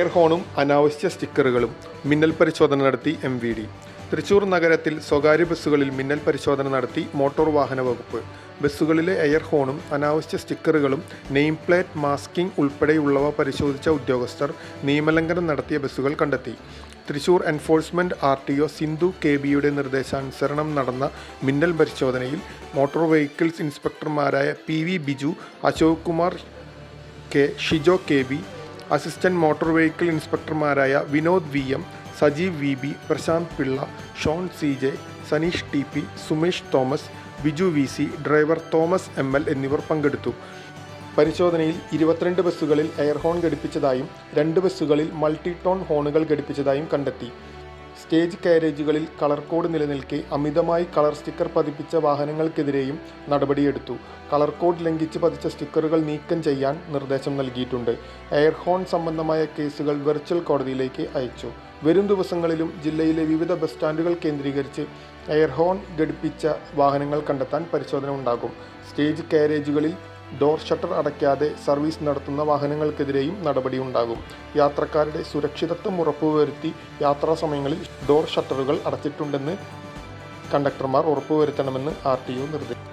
Air ഹോണും അനാവശ്യ സ്റ്റിക്കറുകളും മിന്നൽ പരിശോധന നടത്തി എം വി ഡി തൃശൂർ നഗരത്തിൽ സ്വകാര്യ ബസ്സുകളിൽ മിന്നൽ പരിശോധന നടത്തി മോട്ടോർ വാഹന വകുപ്പ്. ബസ്സുകളിലെ എയർ ഹോണും അനാവശ്യ സ്റ്റിക്കറുകളും നെയിം പ്ലേറ്റ് മാസ്കിംഗ് ഉൾപ്പെടെയുള്ളവ പരിശോധിച്ച ഉദ്യോഗസ്ഥർ നിയമലംഘനം നടത്തിയ ബസ്സുകൾ കണ്ടെത്തി. Thrissur enforcement R T O Sindhu K ബിയുടെ നിർദ്ദേശാനുസരണം നടന്ന മിന്നൽ പരിശോധനയിൽ motor vehicles ഇൻസ്പെക്ടർമാരായ P V Biju Ashok Kumar K Shijo K B assistant motor vehicle ഇൻസ്പെക്ടർമാരായ Vinod V M Sajeev V B Prashant Pillai Shone C J Saneesh T P Sumesh Thomas Biju V C driver Thomas M L എന്നിവർ പങ്കെടുത്തു. പരിശോധനയിൽ ഇരുപത്തിരണ്ട് ബസ്സുകളിൽ air horn ഘടിപ്പിച്ചതായും രണ്ട് ബസ്സുകളിൽ multi tone ഹോണുകൾ ഘടിപ്പിച്ചതായും കണ്ടെത്തി. Stage കാരേജുകളിൽ colour code നിലനിൽക്കെ അമിതമായി കളർ സ്റ്റിക്കർ പതിപ്പിച്ച വാഹനങ്ങൾക്കെതിരെയും നടപടിയെടുത്തു. കളർ കോഡ് ലംഘിച്ച് പതിച്ച സ്റ്റിക്കറുകൾ നീക്കം ചെയ്യാൻ നിർദ്ദേശം നൽകിയിട്ടുണ്ട്. എയർഹോൺ സംബന്ധമായ കേസുകൾ വെർച്വൽ കോടതിയിലേക്ക് അയച്ചു. വരും ദിവസങ്ങളിലും ജില്ലയിലെ വിവിധ ബസ് സ്റ്റാൻഡുകൾ കേന്ദ്രീകരിച്ച് എയർഹോൺ ഘടിപ്പിച്ച വാഹനങ്ങൾ കണ്ടെത്താൻ പരിശോധന ഉണ്ടാകും. സ്റ്റേജ് കാരേജുകളിൽ ഡോർ ഷട്ടർ അടയ്ക്കാതെ സർവീസ് നടത്തുന്ന വാഹനങ്ങൾക്കെതിരെയും നടപടിയുണ്ടാകും. യാത്രക്കാരുടെ സുരക്ഷിതത്വം ഉറപ്പുവരുത്തി യാത്രാ സമയങ്ങളിൽ ഡോർ ഷട്ടറുകൾ അടച്ചിട്ടുണ്ടെന്ന് കണ്ടക്ടർമാർ ഉറപ്പുവരുത്തണമെന്ന് ആർ ടി ഒ നിർദ്ദേശിച്ചു.